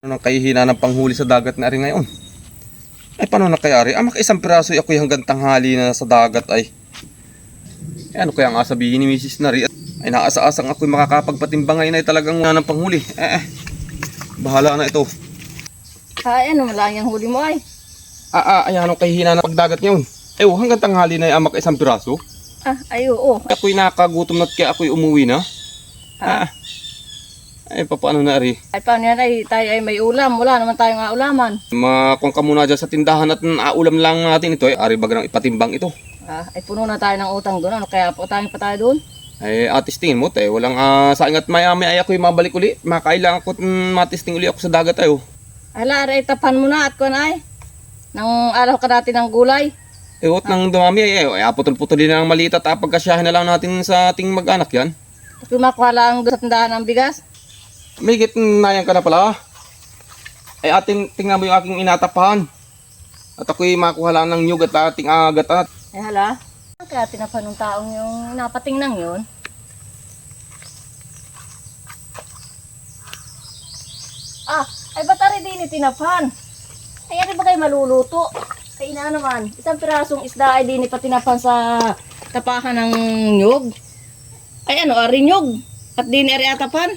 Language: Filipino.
Ano nang kahihina ng panghuli sa dagat na rin ngayon? Ay, paano na kaya rin? Ah, makaisang piraso ako hanggang tanghali na sa dagat ay. Eh, ano kaya ang sabihin ni Mrs. Nari? Ay, naasa-asang ako'y makakapagpatimbang ngayon ay talagang wala ng panghuli. Eh, eh. Bahala na ito. Ay, ano lang yung huli mo ay? Ah, ah, ay, anong kahihina ng pagdagat ngayon? Eh, oh, hanggang tanghali na ay amak isang piraso. Ah, ay oo. Ako'y nakagutom na kaya ako'y umuwi na. Ah. Ay, papaano na rin? Ay, paano yan ay tayo ay may ulam. Wala naman tayong nga ulaman. Makuha ka muna dyan sa tindahan at naulam lang natin ito. Eh, ari bagang ipatimbang ito. Ah, ay puno na tayo ng utang doon. Ano kaya po tayo pa tayo doon? Ay, atistingin mo, te. Walang uh, saing at maya may ay ako'y mabalik uli. Makailangan ko mm, matisting uli ako sa dagat tayo. Ala, ay tapan mo na at kuan ay. Nang araw ka natin ng gulay. Eh, wot nang dumami ay, ay, ay putol-putol din ng maliit at ah, pagkasyahin na lang natin sa ating mag-anak yan. Kumakuha lang doon sa tindahan ng bigas. May git nayan ka na pala. Ay, ating tingnan mo yung aking inatapahan. At ako'y makuha lang ng nyug at ating agatat. Ay hala. Kaya tinapan ng taong yung napating nang yun. Ah, ay ba't ari din tinapan? Ay ari ba kayo maluluto? Ay ina naman, isang pirasong isda ay din tinapan sa tapakan ng nyug. Ay ano, ari nyug. At din ari atapan.